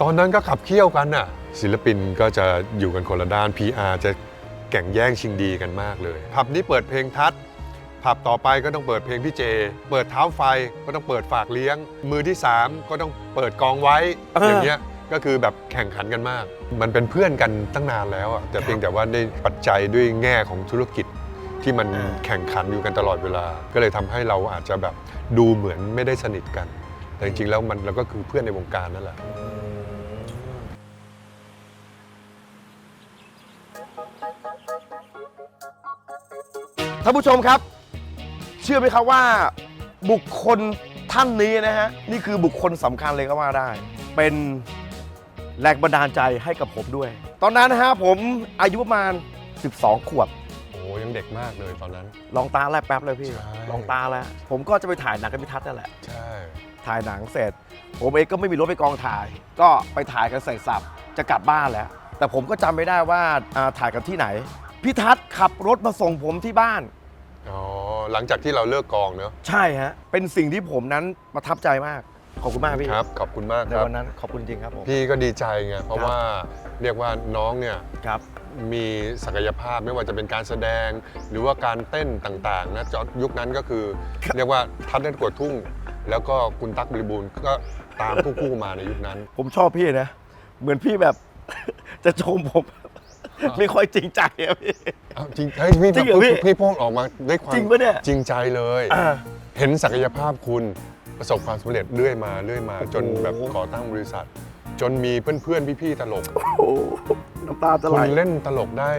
ตอนนั้นก็ขับเคี่ยวกันน่ะ ศิลปินก็จะอยู่กันคนละด้าน PR จะแข่งแย่งชิงดีกันมากเลย ผับนี้เปิดเพลงทัดผับต่อไปก็ต้องเปิดเพลงพี่เจ เปิดเท้าไฟก็ต้องเปิดฝากเลี้ยง มือที่ 3 ก็ต้องเปิดกองไว้เออออย่างเงี้ยก็คือแบบแข่งขันกันมาก มันเป็นเพื่อนกันตั้งนานแล้วอะแต่เพียงแต่ว่าได้ปัจจัยด้วยแง่ของธุรกิจที่มันแข่งขันอยู่กันตลอดเวลา ก็เลยทำให้เราอาจจะแบบดูเหมือนไม่ได้สนิทกัน แต่จริงๆแล้วมันเราก็คือเพื่อนในวงการนั่นแหละ ท่านผู้ชมครับ เชื่อไหมครับว่าบุคคลท่านนี้นะฮะ นี่คือบุคคลสำคัญเลยก็ว่าได้ เป็นแรงบันดาลใจให้กับผมด้วย ตอนนั้นนะฮะผมอายุประมาณ 12 ขวบ โอ้ยังเด็กมากเลยตอนนั้น ลองตาแลบแป๊บเลยพี่ ใช่ ลองตาแล้ว ผมก็จะไปถ่ายหนังกับพิทัศน์นั่นแหละ ใช่ ถ่ายหนังเสร็จ ผมเองก็ไม่มีรถไปกองถ่าย ก็ไปถ่ายกันเสร็จสับจะกลับบ้านแล้ว แต่ผมก็จำไม่ได้ว่าอ่าถ่ายกันที่ไหน พี่ทัศน์ขับรถมาส่งผมที่บ้าน อ๋อหลังจากที่เราเลิกกองเนอะใช่ฮะ เป็นสิ่งที่ผมนั้นประทับใจมาก ขอบคุณมากพี่ครับขอบคุณมากในครับ วันนั้นขอบคุณจริงครับผม พี่ก็ดีใจไงเพราะครับ ว่าเรียกว่าน้องเนี่ยครับ มีศักยภาพไม่ว่าจะเป็นการแสดง หรือว่าการเต้นต่างๆนะจอยุคนั้นก็คือ เรียกว่าทัดเล่นกวดทุ่ง แล้วก็คุณตั๊กบริบูรณ์ก็ตามคู่ๆมาในยุคนั้น ผมชอบพี่นะ เหมือนพี่แบบ จะชมผม ไม่ค่อยจริงใจอะพี่อ้าวจริงเฮ้ยพี่จริงเหรอพี่พี่พูดออกมาด้วยความจริงปะเนี่ยจริงใจเลย อ่าเห็นศักยภาพคุณประสบความสำเร็จเรื่อยมาเรื่อยมา จนโอ้โหแบบก่อตั้งบริษัท จนมีเพื่อนๆ พี่ๆตลก โอ้โหน้ำตาจะไหคุลณเล่นตลกได้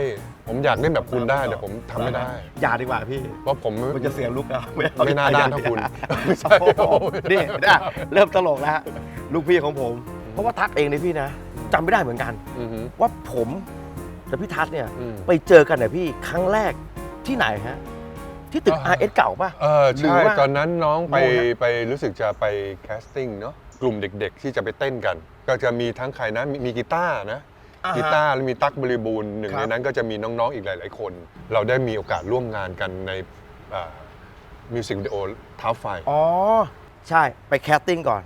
ผมอยากเล่นแบบคุณได้แต่ผมทำไม่ได้ อย่าดีกว่าพี่ เพราะผม มันจะเสียลุกนะไม่เอาไม่น่าด้านเท่าคุณไม่ใช่ โอ้โหนี่นะเริ่มตลกแล้วฮะลูกพี่ของผม เพราะว่าทักเองเลยพี่นะ จำไม่ได้เหมือนกัน อือหือว่าผมกับพี่ทัศน์เนี่ยอืม ไปเจอกันเนี่ยพี่ครั้งแรกที่ไหนฮะ ที่ตึก อ่า RS เก่าป่ะ เออหรือใช่ว่าตอนนั้นน้องไปโน่นนะ ไปรู้สึกจะไปแคสติ้งเนาะกลุ่มเด็กๆ ที่จะไปเต้นกัน ก็จะมีทั้งใครนะมีมีกีตาร์นะ อ่าฮะ กีตาร์แล้วมีตั๊กบริบูรณ์หนึ่งครับ ในนั้นก็จะมีน้องๆอีกหลาย ๆ คน เราได้มีโอกาสร่วมงานกันในมิวสิกวิดีโอเท้าไฟ อ๋อ ใช่ไปแคสติ้งก่อน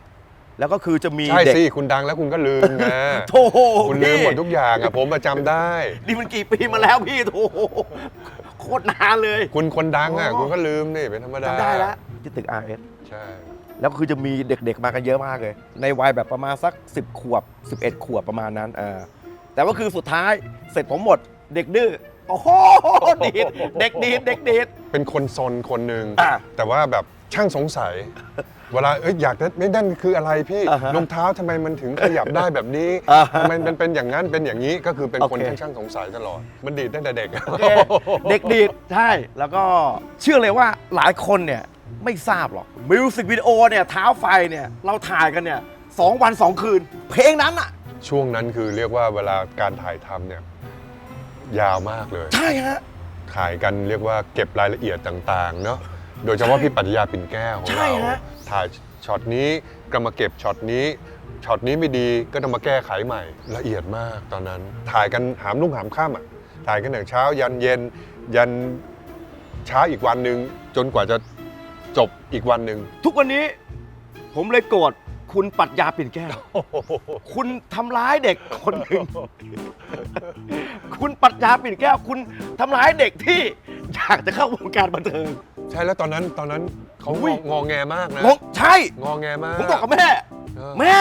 แล้วก็คือจะมีใช่เด็กสิคุณดังแล้วคุณก็ลืมไงโถ่คุณลืมพี่หมดทุกอย่างอะผมประจำได้ นี่มันกี่ปีมาแล้วพี่โถโคตรนานเลย คุณคนดังอะอ๋อคุณก็ลืมนี่เป็นธรรมดาจำได้แล้วที่ตึก RS ใช่แล้วคือจะมีเด็กๆมากันเยอะมากเลย ในวัยแบบประมาณสัก 10 ขวบ 11 ขวบประมาณนั้นเออแต่ว่าคือสุดท้ายเสร็จผมหมดเด็กดื้อโอ้โหดีดเด็กดีดเด็กดีดเป็นคนซนคนหนึ่งอะแต่ว่าแบบ ช่างสงสัย เวลาเอ้ยอยากจะไม่นั่นคืออะไรพี่อ่าฮะรองเท้าทำไมมันถึงขยับได้แบบนี้อ่าฮะทำไมมันเป็นอย่างนั้นเป็นอย่างนี้ก็คือเป็นคนโอเคที่ช่างสงสัยตลอด มันดีดตั้งแต่เด็ก โอเคเด็กดีดใช่ แล้วก็เชื่อเลยว่าหลายคนเนี่ยไม่ทราบหรอกมิวสิกวิดีโอเนี่ยเท้าไฟเนี่ย เราถ่ายกันเนี่ยสองวันสองคืน เพลงนั้นอะช่วงนั้นคือเรียกว่าเวลาการถ่ายทำเนี่ยยาวมากเลย ใช่ฮะ ถ่ายกันเรียกว่าเก็บรายละเอียดต่างๆ เนาะ โดยเฉพาะพี่ปรัชญาปิ่นแก้วของใช่เราฮะ ถ่ายช็อตนี้ก็มาเก็บช็อตนี้ช็อตนี้ไม่ดีก็ต้องมาแก้ไขใหม่ ละเอียดมากตอนนั้น ถ่ายกันหามรุ่งหามค่ำอะถ่ายกันแต่เช้ายันเย็น ยันเช้าอีกวันหนึ่งจนกว่าจะจบอีกวันหนึ่งทุกวันนี้ ผมเลยโกรธคุณปรัชญาปิ่นแก้วคุณทำร้ายเด็กคนหนึ่ง คุณปรัชญาปิ่นแก้ว คุณทำร้ายเด็กที่อยากจะเข้าวงการบันเทิง ใช่แล้วตอนนั้นตอนนั้นเขาอุ้งยองอแงมากนะงงใช่ งอแงมาก ผมบอกกับแม่ เออ แม่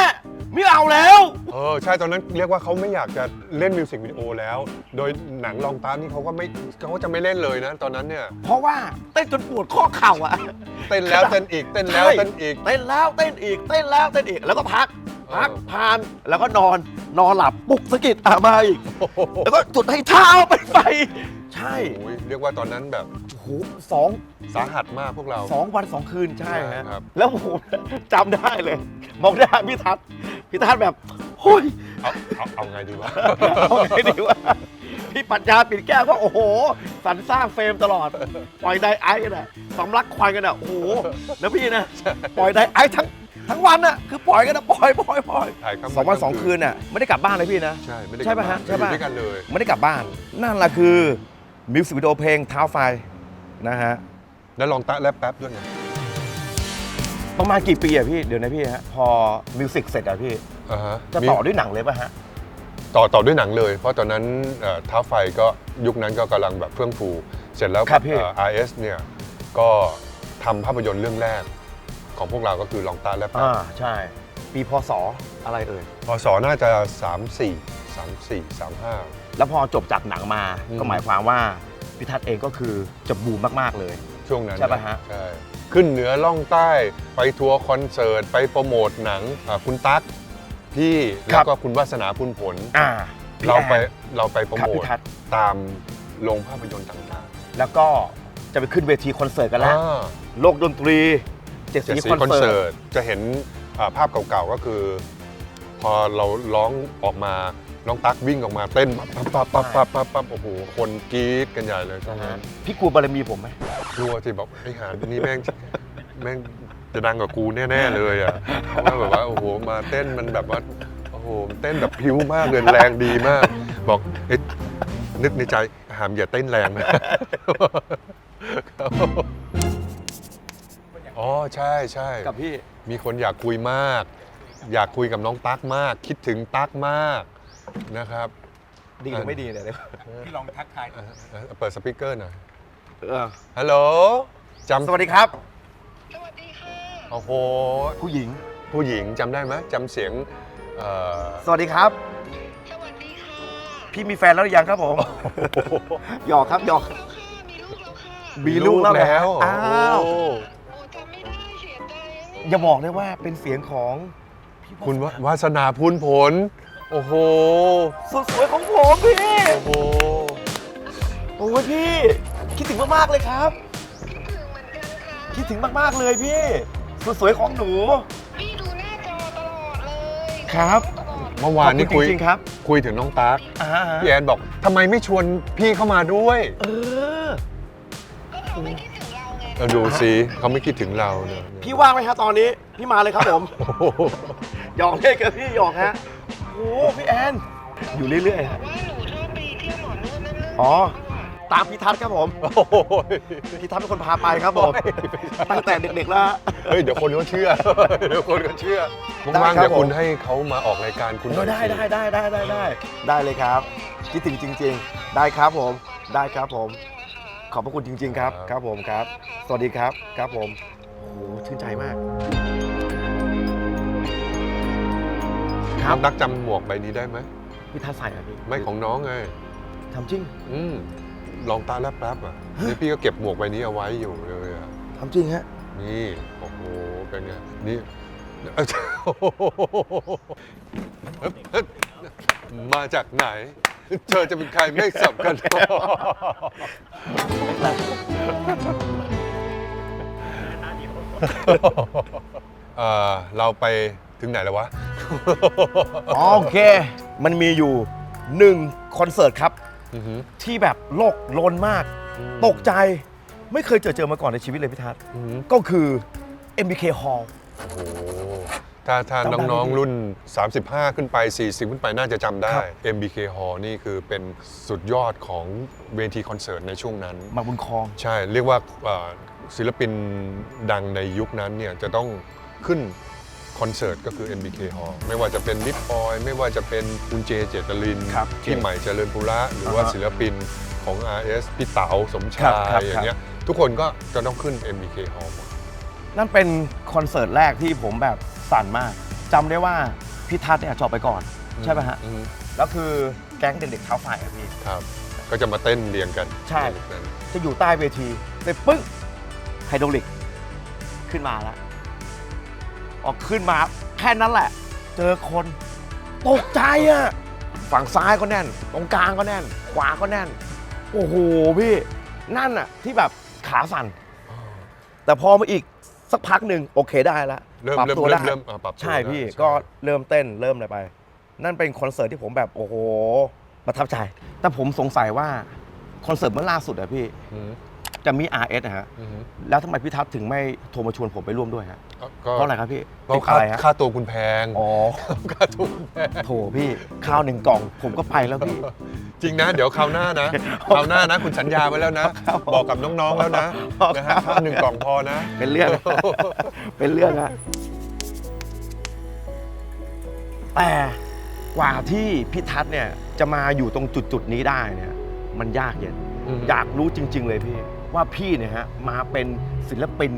ไม่เอาแล้ว เออใช่ตอนนั้นเรียกว่าเขาไม่อยากจะเล่นมิวสิกวิดีโอแล้ว โดยหนังลองตามนี่เขาก็ไม่เขาก็จะไม่เล่นเลยนะ ตอนนั้นเนี่ย เพราะว่าเต้นจนปวดข้อเข่าอะเต้นแล้วเต้นอีกเต้นแล้วใช่เต้นอีก เต้นแล้วเต้นอีกเต้นแล้วเต้นอีกแล้วก็พักพักเออ พานแล้วก็นอนนอนหลับปลุกสะกิดอะมาอีกแล้วก็จุดให้เท้าเป็นไฟ ใช่โอ้ยเรียกว่าตอนนั้นแบบโอ้โหสองสาหัสมากพวกเรา สองวันสองคืนใช่ใช่ฮะครับ แล้วผมจำได้เลย มองหน้าพี่ทัศน์พี่ทัศน์แบบโอ้ยเอาเอาเอาไงดีวะ เอาไงดีวะพี่ปัญญาปิดแก้วก็โอ้โหสรรสร้างเฟรมตลอด ปล่อยไดไอซ์กันอะสำลักควันกันอะโอ้โหแล้วพี่นะ ปล่อยไดไอซ์ทั้งทั้งวันอะคือปล่อยกันอะปล่อยปล่อยปล่อยถ่ายค่ำสองวันสองคืนอะไม่ได้กลับบ้านเลยพี่นะ ใช่ไม่ได้ใช่ปะฮะกลับบ้านใช่ปะ อยู่ด้วยกันเลย ไม่ได้กลับบ้านนั่นแหละคือ มิวสิกวิดีโอเพลงเท้าไฟนะฮะ แล้วลองตะแลบแป๊บด้วยไงประมาณกี่ปีอะพี่ เดี๋ยวนะพี่ฮะ พอมิวสิกเสร็จอะพี่ อ่าฮะจะมีต่อด้วยหนังเลยป่ะฮะ ต่อต่อด้วยหนังเลย เพราะตอนนั้นเอ่อท้าไฟก็ยุคนั้นก็กำลังแบบเฟื่องฟู เสร็จแล้วครับพี่ เอ่อ RS เนี่ยก็ทำภาพยนตร์เรื่องแรกของพวกเราก็คือลองตาและปาอ่า ใช่ ปีพศอะไรเอ่ย พศน่าจะ 3 4 3 4 3 5 แล้วพอจบจากหนังมาอืม ก็หมายความว่าพิทัศน์เองก็คือจะบูมมากๆเลย ช่วงนั้นใช่ปะฮะ ใช่ขึ้นเหนือล่องใต้ไปทัวร์คอนเสิร์ต ไปโปรโมทหนังอ่าคุณตั๊กพี่คแล้รัวบก็คุณวาสนาพุนผล อ่าพี่เราไปแอนเราไปโปรครับโมพี่ททัศน์ตามโรงภาพยนตร์ต่างแล้วก็จะไปขึ้นเวทีคอนเสิร์ตๆกันแล้ว อ่าโลกดนตรีเจ็ดเจ็ดสีสีคอนคอนเสิเสิร์ตร์ตจะเห็นอ่าภาพเก่าๆก็คือ พอเราร้องออกมา น้องตั๊กวิ่งออกมาเต้นปั๊บปั๊บปั๊บปั๊บปั๊บปั๊บโอ้โหคนกรี๊ดกันใหญ่เลยช่วงนะนั้ฮะนพี่กลัวบารมีผมไหมกลัวที่บอกไอ้หานี่แม่งแม่งจะดังกว่ากูแน่ๆเลยอะเพราะว่าแบบว่าโอ้โหมาเต้นมันแบบว่าโอ้โหเต้นแบบพริ้วมากเลยแรงดีมาก บอกเอ๊ะนึกในใจหามอย่าเต้นแรงนะอ๋อใช่ใช่กับพี่มีคนอยากคุยมาก อยากคุยกับน้องตั๊กมาก คิดถึงตั๊กมาก นะครับดีหรือไม่ดีเนี่ยเดี๋ยวพี่ลองทักทายเอ่อเอ่อเปิดสปีกเกอร์หน่อยเออฮัลโหลจำสวัสดีครับ สวัสดีค่ะ โอ้โหผู้หญิง ผู้หญิงจำได้ไหมจำเสียงเอ่อสวัสดีครับ สวัสดีค่ะพี่มีแฟนแล้วหรือยังครับผมหยอกครับหยอกแล้วค่ะ มีลูกแล้วค่ะมีลูกแล้วแล้วอ้าว โอ้โอ้จำไม่ได้เสียใจนะเนี่ยอย่าบอกเลยว่าเป็นเสียงของพี่คุณววาสนาพูนผล โอ้โห สุดสวยของผมพี่ โอ้โห โอ้ยพี่ คิดถึงมากๆเลยครับคิดถึงเหมือนกันค่ะคิดถึงมากๆเลยพี่ สุดสวยของหนู พี่ดูหน้าจอตลอดเลยครับ ตลอดเมื่อวานนี้ขอบคุณยจริงๆครับ คุยถึงน้องตั๊กอ่าฮะพี่แอนบอกทำไมไม่ชวนพี่เข้ามาด้วย เออ ก็เขาไม่คิดถึงเราไงเออดูสิเขาไม่คิดถึงเราเนี่ยพี่ว่างไหมครับตอนนี้ พี่มาเลยครับผม โอ้โหหยอกเล่นกับพี่หยอกฮะ โอ้พี่แอน อยู่เรื่อยๆบฮะอกว่าหนูชอบไปเที่ยวหมอนวดนั่นเรื่องอ๋อจริงหรือเปล่าตามพี่ทัศน์ครับผมโอ้โหพี่ทัศน์เป็นคนพาไปครับผมตั้งแต่เด็กๆแล้วฮะ เฮ้ยเดี๋ยวคนเขาเชื่อ เดี๋ยวคนเขาเชื่อได้ว่างๆครับ เดี๋ยวคุณผมให้เขามาออกรายการคุณหน่ก็อยได้สิได้ได้ได้ได้ได้ได้เลยครับ คิดถึงจริง ๆ ได้ครับผม ได้ครับผม ขอบพระคุณจริง ๆ ครับ ครับผมครับ สวัสดีครับ ครับผม โอ้โหชื่นใจมาก คน้รัอบงตั๊กจำหมวกใบนี้ได้ไหมพี่ทัศน์ใส่เหรอพี่ไม่ของน้องไงทำจริง อืมลองตาแลบแป๊บอะนี่พี่ก็เก็บหมวกใบนี้เอาไว้อยู่เลยอะทำจริงฮะ นี่ โอ้โห เป็นไง นี่เอ้ยเอ้ยมาจากไหน เธอจะเป็นใครไม่สำคัญเอ่อเราไป ถึงไหนแล้ววะ โอเค มันมีอยู่หนึ่งคอนเสิร์ตครับ อือหือที่แบบโลกลนมาก ตกใจไม่เคยเจอเจอมาก่อนในชีวิตเลยพี่ทัศน์อือหือก็คือ MBK Hall โอ้โหถ้าถ้าจำได้ไหมน้องๆ รุ่น 35 ขึ้นไป 40 ขึ้นไปน่าจะจำได้ ครับ MBK Hall นี่คือเป็นสุดยอดของเวทีคอนเสิร์ตในช่วงนั้น มาบุญคลอง ใช่ เรียกว่าเอ่อศิลปินดังในยุคนั้นเนี่ยจะต้องขึ้น คอนเสิร์ตก็คือ MBK Hall ไม่ว่าจะเป็นนิปออยไม่ว่าจะเป็นคุณเจเจตลินครับพี่ใหม่เจริญปุระหรือว่าอ่าฮะศิลปินของ RS พี่เต๋าสมครัชาบครับยอย่างเงี้ยทุกคนก็จะต้องขึ้น MBK Hall หมด นั่นเป็นคอนเสิร์ตแรกที่ผมแบบสั่นมากจำได้ว่าพี่ทัศน์เนี่ยจบไปก่อน ใช่ป่ะฮะ อืมแล้วคือแก๊งเด็กๆเท้าไฟอะพี่ ครับ ก็จะมาเต้นเรียงกันใช่ นนั้นจะอยู่ใต้เวทีเสร็จปึ้งไฮโดรลิกขึ้นมาแล้ว ออกขึ้นมาแค่นั้นแหละ เจอคนตกใจอะฝั่งซ้ายก็แน่น ตรงกลางก็แน่น ขวาก็แน่น โอ้โหพี่ นั่นอะที่แบบขาสั่นแต่พอมาอีกสักพักหนึ่งโอเคได้แล้วเริ่มปรับเริ่มตัวเริ่ได้มเริ่มอ่าปรับตัวใช่พี่ได้ก็เริ่มเต้นเริ่มอะไรไป นั่นเป็นคอนเสิร์ตที่ผมแบบโอ้โหประทับใจ แต่ผมสงสัยว่าคอนเสิร์ตเมื่อล่าสุดอะพี่ อืม จะมี RS นะฮะ อืมแล้วทำไมพี่ทัศน์ถึงไม่โทรมาชวนผมไปร่วมด้วยฮะก็เพราะอะไรครับพี่เพราะติดค่าอะไรฮะ ค่าตัวคุณแพงอ๋อ ค่าตัวคุณแพง โถพี่ข้าวหนึ่งกล่อง ผมก็ไปแล้วพี่ จริงนะเดี๋ยวคราวหน้านะคราวหน้านะคุณสัญญาไว้แล้วนะบอกกับน้องๆแล้วนะนะฮะข้าวหนึ่งกล่องพอนะเป็นเรื่อง เป็นเรื่องอะแต่กว่าที่พี่ทัศน์เนี่ยจะมาอยู่ตรงจุดๆนี้ได้เนี่ย มันยากเย็นอืมอยากรู้จริง ๆ เลยพี่ ว่าพี่เนี่ยฮะมาเป็นศิลปิน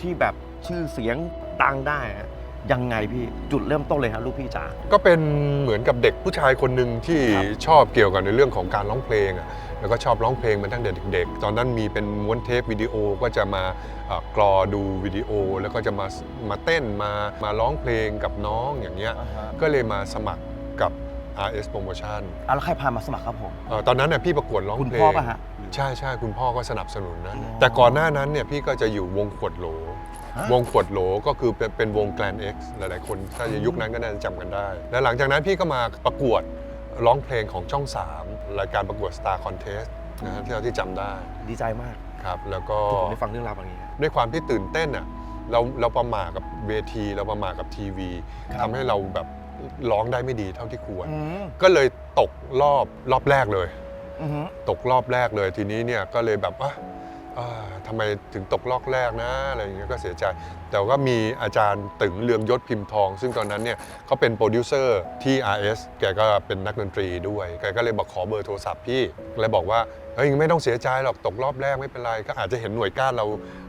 ที่แบบชื่อเสียงดังได้อะยังไงพี่จุดเริ่มต้นเลยครับลูกพี่จ๋า ก็เป็นเหมือนกับเด็กผู้ชายคนหนึ่งที่ครับชอบเกี่ยวกับในเรื่องของการร้องเพลงอะแล้วก็ชอบร้องเพลงมาตั้งแต่เด็กๆ ตอนนั้นมีเป็นม้วนเทปวิดีโอก็จะมาเอ่อกรอดูวิดีโอ แล้วก็จะมามาเต้นมามาร้องเพลงกับน้องอย่างเงี้ย ก็เลยมาสมัครกับ RS Promotion อะแล้วใครพามาสมัครครับผม เอ่อตอนนั้นน่ะพี่ประกวดร้องคุณเพลงพ่อป่ะฮะ ใช่ใช่คุณพ่อก็สนับสนุนนะอ๋อแต่ก่อนหน้านั้นเนี่ยพี่ก็จะอยู่วงขวดโหลฮะวงขวดโหลก็คือเป็นเป็นวงแกลน X หลายๆคนถ้าจะยุคนั้นก็น่าจะจำกันได้ และหลังจากนั้นพี่ก็มาประกวดร้องเพลงของช่อง 3 รายการประกวด Star Contest นะฮะที่เราที่จำได้ดีใจมากครับ แล้วก็ ที่ผมได้ฟังเรื่องราวแบบนี้ด้วยความที่ตื่นเต้นอะเราเราประมาทกับเวที เราประมาทกับทีวีครับ ทำให้เราแบบร้องได้ไม่ดีเท่าที่ควรอืมก็เลยตกรอบรอบแรกเลยอือหือ ตกรอบแรกเลยทีนี้เนี่ยก็เลยแบบว่าอ่าทำไมถึงตกรอบแรกนะอะไรอย่างเงี้ยก็เสียใจ แต่ก็มีอาจารย์ตึงเลืองยศพิมพ์ทอง ซึ่งตอนนั้นเนี่ยเขาเป็นโปรดิวเซอร์ที่ RS แกก็เป็นนักดนตรีด้วยแกก็เลยบอกขอเบอร์โทรศัพท์พี่เลยบอกว่าเฮ้ยไม่ต้องเสียใจหรอกตกรอบแรกไม่เป็นไร ก็อาจจะเห็นหน่วยก้านเรา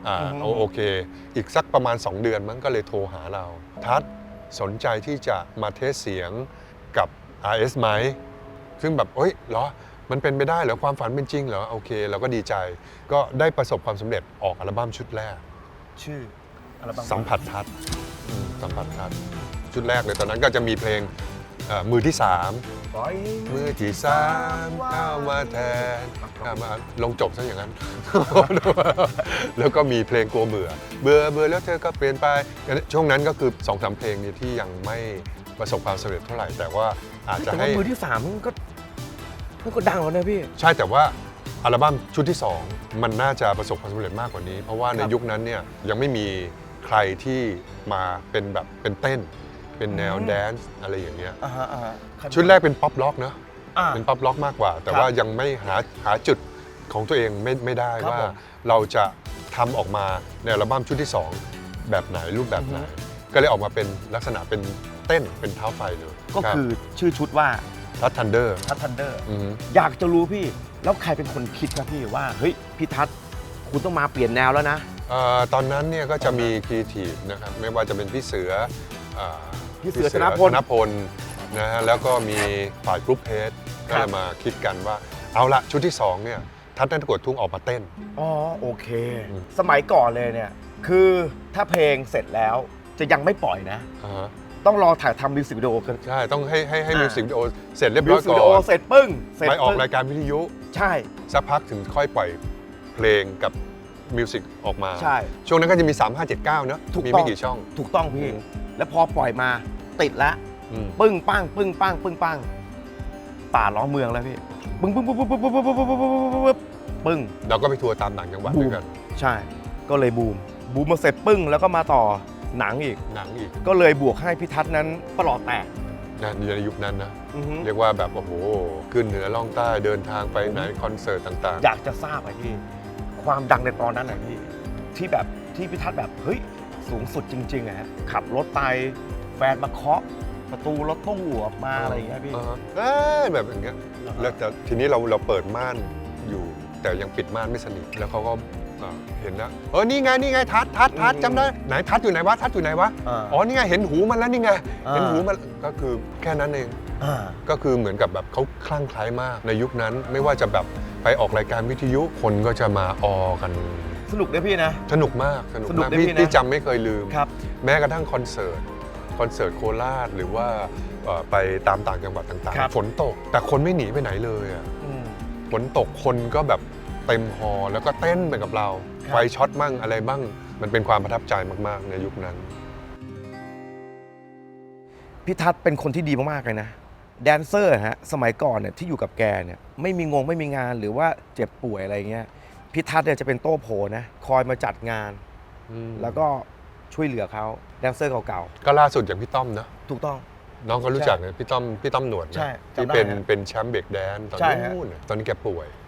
อ่าอือฮึโอโอเค อีกสักประมาณ 2 เดือนมั้งก็เลยโทรหาเรา ทัดสนใจที่จะมาเทสเสียงกับ RS ไหมซึ่งแบบเอ้ยเหรอ มันเป็นไปได้เหรอความฝันเป็นจริงเหรอโอเคเราก็ดีใจ ก็ได้ประสบความสำเร็จออกอัลบั้มชุดแรก ชื่ออัลบั้มสัมผัสทัศน์อืมสัมผัสทัศน์ชุดแรกเลยตอนนั้นก็จะมีเพลงเอ่อมือที่3ปล่อยมือที่สามเข้ามาแทนเข้ามาลงจบซะอย่างนั้น แล้วก็มีเพลงกลัวเบื่อ เบื่อเบื่อแล้วเธอก็เปลี่ยนไปช่วงนั้นก็คือ2อสามเพลงนี้ที่ยังไม่ประสบความสำเร็จเท่าไหร่ แต่ว่าอาจจะแต่ให้ว่ามือที่สามมันก็ มันก็ดังแล้วนะพี่ ใช่แต่ว่าอัลบั้มชุดที่ 2 มันน่าจะประสบความสำเร็จมากกว่านี้ เพราะว่าในครับยุคนั้นเนี่ยยังไม่มีใครที่มาเป็นแบบเป็นเต้น เป็นแนวอืมแดนซ์อะไรอย่างเงี้ยอ่าฮะอ่าฮะชุดแรกเป็นป๊อปล็อกเนอะอ่า เป็นป๊อปล็อกมากกว่า แต่ครับว่ายังไม่หาหาจุดของตัวเองไม่ไม่ได้ครับว่า ผม เราจะทำออกมาในอัลบั้มชุดที่ 2 แบบไหนรูปแบบไหนอือฮึก็เลยออกมาเป็นลักษณะเป็นเต้นเป็นเท้าไฟเลยก็คือชื่อชุดว่า ทัตทันเดอร์ทัศทันเดอร์ อยากจะรู้พี่แล้วใครเป็นคนคิดครับพี่ว่าเฮ้ยพี่ทัศน์คุณต้องมาเปลี่ยนแนวแล้วนะเอ่อตอนนั้นเนี่ยก็จะมีครีเอทีฟนะครับไม่ว่าจะเป็นพี่เสือเอ่อพี่เสือธนพลธนพลนะฮะแล้วก็มีฝ่ายกรุ๊ปเพจก็ครัเลบยมาคิดกันว่า เอาละชุดที่2เนี่ยทัดนันตะกวดทุ่งออกมาเต้น อ๋อโอเค อืม สมัยก่อนเลยเนี่ย คือถ้าเพลงเสร็จแล้วจะยังไม่ปล่อยนะ อ่าฮะ ต้องรอถ่ายทำมิวสิกวิดีโอกัน ใช่ ต้องให้ให้ให้อ่ามิวสิกวิดีโอเสร็จเรียบมิร้วอยสิกก่วิดีโออนเสร็จปึ้งเสร็จไปออกปึ้งรายการวิทยุ ใช่ สักพักถึงค่อยปล่อยเพลงกับมิวสิกออกมา ใช่ช่วงนั้นก็จะมี 3579 เนอะถูกมีต้อไม่งกี่ช่อง ถูกต้องพี่แล้วพอปล่อยมาติดแล้วอืมปึ้งปังปึ้งปังปึ้งปังป่าล้อเมืองแล้วพี่ปึ้งปึ้งปึ้งปึ้งปึ้งปึ้งปึ้งปึ้งปึ้งปึ้งปึ้งปึ้ง เราก็ไปทัวร์ตามต่างจังหวัดบูม ด้วยกัน ใช่ ก็เลยบูม บูมมาเสร็จปึ้งแล้วก็มาต่อ หนังอีก หนังอีกก็เลยบวกให้พี่ทัศน์นั้นประหลอดแตก นะในยุคนั้นนะ อือฮึ เรียกว่าแบบโอ้โห ขึ้นเหนือล่องใต้เดินทางไปไหนคอนเสิร์ตต่าง อยากจะทราบไอ้พี่ความดังในตอนนั้นไหนพี่ที่แบบที่พี่ทัศน์แบบเฮ้ยสูงสุดจริงๆอะฮะขับรถไปแฟนมาเคาะประตูรถตู้ออกมาๆอะไรอย่างเงี้ยพี่าฮะเอ้ยแบบอย่างเงี้ยแล้วแต่ทีนี้เราเราเปิดม่านอยู่ แต่ยังปิดม่านไม่สนิทแล้วเขาก็เอ่อเห็นนะเออนี่ไงนี่ไงทัดทัดทัดอืมจำได้ไหนทัดอยู่ไหนวะทัดอยู่ไหนวะอ่าอ๋อนี่ไงเห็นหูมันแล้วนี่ไงอ่า เห็นหูมันก็คือแค่นั้นเอง อ่า ก็คือเหมือนกับแบบเขาคลั่งไคล้มากในยุคนั้นไม่ว่าจะแบบไปออกรายการวิทยุคนก็จะมาออกัน สนุกนะพี่นะ สนุกมากสนุกสนุกมากนะพี่พี่นะ พี่จำไม่เคยลืม ครับ แม้กระทั่งคอนเสิร์ตคอนเสิร์ตโคราชหรือว่าเอ่อไปตามต่างจังหวัดต่างครับ ๆฝนตก แต่คนไม่หนีไปไหนเลยอะอืมฝนตกคนก็แบบ เต็มฮอลล์แล้วก็เต้นไปกับเรา ครับ ไฟช็อตมั่งอะไรบ้าง มันเป็นความประทับใจมาก ๆ ในยุคนั้น พี่ทัศน์เป็นคนที่ดีมากๆเลยนะ แดนเซอร์ฮะสมัยก่อนเนี่ยที่อยู่กับแกเนี่ยไม่มีงงไม่มีงานหรือว่าเจ็บป่วยอะไรเงี้ยพี่ทัศน์เนี่ยจะเป็นโต้โผนะคอยมาจัดงาน แล้วก็ช่วยเหลือเขาแดนเซอร์เก่าก็ล่าสุดอย่างพี่ต้อมเนอะๆถูกต้องอน้องก็รู้จักนะพี่ต้อมพี่ต้อมหนวดนะใช่ที่จำได้เป็นฮะเป็นแชมป์เบรกแดนซ์ตอนใช่ฮะ นู้นน่ะตอนนี้แกป่วยอืม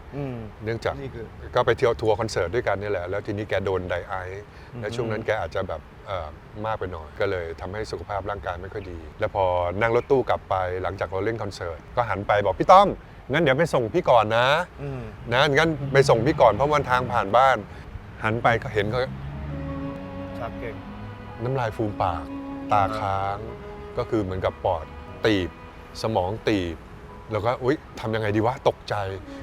เนื่องจากนี่คือ ก็ไปเที่ยวทัวร์คอนเสิร์ตด้วยกันนี่แหละ แล้วทีนี้แกโดนไดไอซ์อืมและช่วงนั้นแกอาจจะแบบเอ่อมากไปหน่อย ก็เลยทำให้สุขภาพร่างกายไม่ค่อยดี แล้วพอนั่งรถตู้กลับไปหลังจากเราเล่นคอนเสิร์ต ก็หันไปบอกพี่ต้อม งั้นเดี๋ยวไปส่งพี่ก่อนนะ อืมนะงั้นไปส่งพี่ก่อนเพราะวันทางผ่านบ้าน หันไปก็เห็นเขาชักเก่ง น้ำลายฟูมปาก ตาค้าง ก็คือเหมือนกับปอดตีบ สมองตีบ แล้วก็อุ๊ยทำยังไงดีวะตกใจ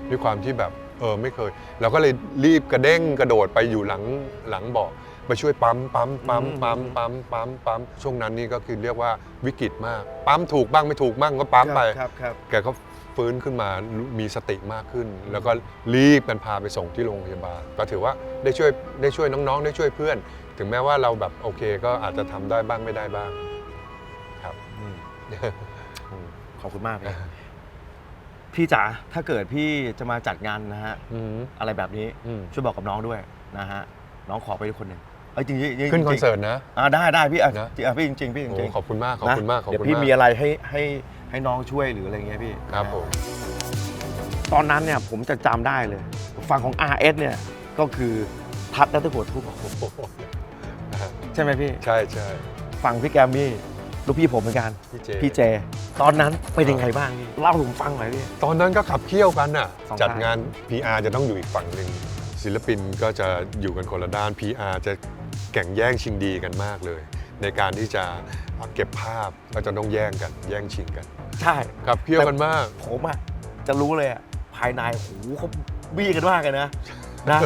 ด้วยความที่แบบเออไม่เคย เราก็เลยรีบกระเด้งกระโดดไปอยู่หลังหลังเบาะมาช่วยปั๊มปั๊มปั๊มปั๊มปั๊มปั๊มปั๊มช่วงนั้นนี่ก็คือเรียกว่าวิกฤตมาก ปั๊มถูกบ้างไม่ถูกบ้างก็ปั๊มไปครับครับแกก็ฟื้นขึ้นมามีสติมากขึ้น แล้วก็รีบกันพาไปส่งที่โรงพยาบาลก็ถือว่าได้ช่วยได้ช่วยน้องๆ ได้ช่วยเพื่อน ถึงแม้ว่าเราแบบโอเคก็อาจจะทำได้บ้างไม่ได้บ้างครับอืมอืมขอบคุณมากพี่ พี่จ๋าถ้าเกิดพี่จะมาจัดงานนะฮะอืมอะไรแบบนี้อืมช่วยบอกกับน้องด้วยนะฮะน้องขอไปด้วยคนหนึ่งเอ้ยจริงๆจริงๆขึ้นคอนเสิจงร์ตนะๆอ่าได้ได้พี่อะนะ จริงอะพี่จริงๆพี่จโอ้ริงๆขอบคุณมากขอบคุณมากขอบเดี๋ยวคุณพี่มากมีอะไรให้ให้ให้น้องช่วยหรืออะไรเงี้ยพี่ครับผม ตอนนั้นเนี่ยผมจะจำได้เลย ฝั่งของ RS เนี่ยก็คือทัดนัทพลทุกของผมโอ้โหนะฮะใช่ไหมพี่ ใช่ใช่ฝั่งพี่แกมมี่ ลูกพี่ผมเหมือนกัน พี่เจ พี่เจ ตอนนั้นเป็นยังไงบ้างพี่เล่าให้ผมฟังหน่อยพี่ ตอนนั้นก็ขับเคี่ยวกันน่ะ สองจัดด้านงาน PR จะต้องอยู่อีกฝั่งหนึ่งศิลปินก็จะอยู่กันคนละด้าน PR จะแข่งแย่งชิงดีกันมากเลย ในการที่จะเอาเก็บภาพก็จะต้องแย่งกัน แย่งชิงกันใช่ ขับเคี่ยวกันมาก ผมอะจะรู้เลยอะภายในโอ้โหเขาบี้กันมากเลยนะ นะ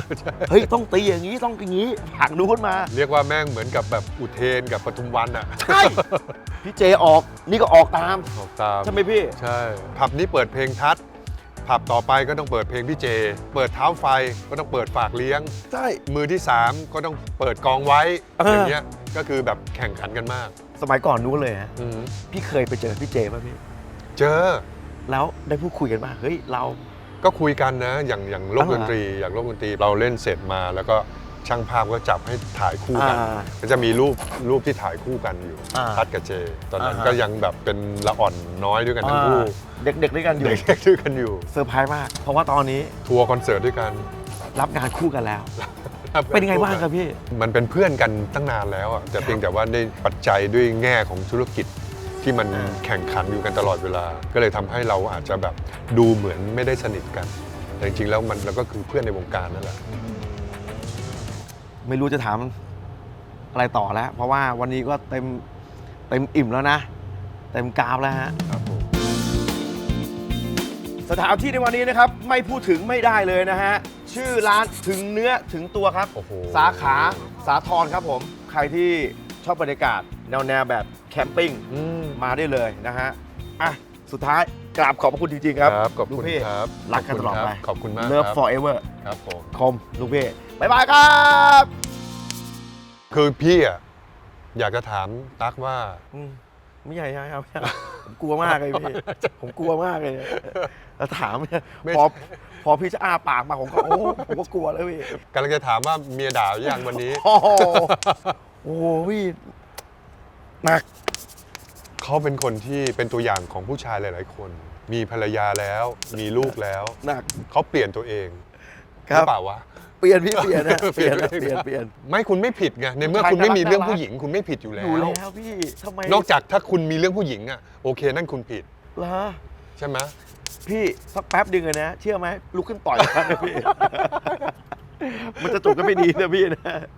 เฮ้ย ต้องตีอย่างนี้ต้องอย่างนี้ผักนู้นมา เรียกว่าแม่งเหมือนกับแบบอุเทนกับปทุมวันอะใช่ พี่เจออกนี่ก็ออกตาม ออกตามใช่ไหมพี่ ใช่ ผับนี้เปิดเพลงทัด ผับต่อไปก็ต้องเปิดเพลงพี่เจ เปิดเท้าไฟก็ต้องเปิดฝากเลี้ยง ใช่ มือที่ 3 ก็ต้องเปิดกองไว้เอออ อย่างเงี้ยก็คือแบบแข่งขันกันมากสมัยก่อนนู้นเลยฮะอืมพี่เคยไปเจอพี่เจป่ะพี่ เจอ แล้วได้พูดคุยกันว่าเฮ้ย เรา ก็คุยกันนะ อย่างอย่างโลกอ๋อเหรดอนตรี อย่างโลกดนตรีเราเล่นเสร็จมาแล้วก็ช่างภาพก็จับให้ถ่ายคู่กัน อ่าก็จะมีรูปรูปที่ถ่ายคู่กันอยู่อ่าทัดกับเจ ตอนนั้นอ่าฮะ ก็ยังแบบเป็นละอ่อนน้อยด้วยกันทั้งคู่เด็กๆด้วยกันอยู่เด็กๆด้วยกันอยู่ เซอร์ไพรส์มาก เพราะว่าตอนนี้ทัวร์คอนเสิร์ตด้วยกันรับงานคู่กันแล้ว เป็นยังไงบ้างครับพี่ มันเป็นเพื่อนกันตั้งนานแล้วอะแต่เพียงแต่ว่าได้ปัจจัยด้วยแง่ของธุรกิจ ที่มันอ่าแข่งขันอยู่กันตลอดเวลา ก็เลยทำให้เราอาจจะแบบดูเหมือนไม่ได้สนิทกัน แต่จริงๆแล้วมันเราก็คือเพื่อนในวงการนั่นแหละไม่รู้จะถามอะไรต่อแล้ว เพราะว่าวันนี้ก็เต็มเต็มอิ่มแล้วนะ เต็มกราฟแล้วฮะครับผมสถานที่ในวันนี้นะครับ ไม่พูดถึงไม่ได้เลยนะฮะ ชื่อร้านถึงเนื้อถึงตัวครับโอ้โหสาขาสาทรครับผม ใครที่ชอบบรรยากาศแนวแนวๆแบบแคมปิ้งอืมมาได้เลยนะฮะอะสุดท้ายกราบขอบพระคุณจริงๆครับครับขอบลูคุกณพี่ ครับรักกันตลอดไป ขอบคุณมาก Love ครับ forever ครับผม คมลูกพี่บ๊ายบายครับ คือพี่อะอยากจะถามตั๊กว่า อืมไม่ใหญ่ใช่ครับ ผมกลัวมากเลยพี่ ผมกลัวมากเลยแล้วถามเนี่ยไม่ พอพอพี่จะอ้าปากมาผมก็โอ้ผมก็กลัวแล้วพี่กำลังจะถามว่าเมียด่าหรือยังวันนี้ โอ้โหโอ้โหพี่ หนัก เขาเป็นคนที่เป็นตัวอย่างของผู้ชายหลาย ๆ คน มีภรรยาแล้ว มีลูกแล้ว หนัก เขาเปลี่ยนตัวเองคหรัรืบ อเปล่าวะ เปลี่ยนพี่เปลี่ยนนะ เปเปลี่ลี่ยยนนนะเปลี่ยนเปลี่ยน ไม่คุณไม่ผิดไงในเมื่อใช่คุณไม่มีน่ารักเรื่องผู้หญิง คุณไม่ผิดอยู่แล้อยู่ว แล้วพี่ทำไมนอกจากถ้าคุณมีเรื่องผู้หญิงอะโอเคนั่นคุณผิดเหรอใช่ไหมพี่สักแป๊บดึงเลยนะ เชื่อไหมลุกขึ้นต่อยกันนะพี่ มันจะจบกันไม่ดีนะพี่นะ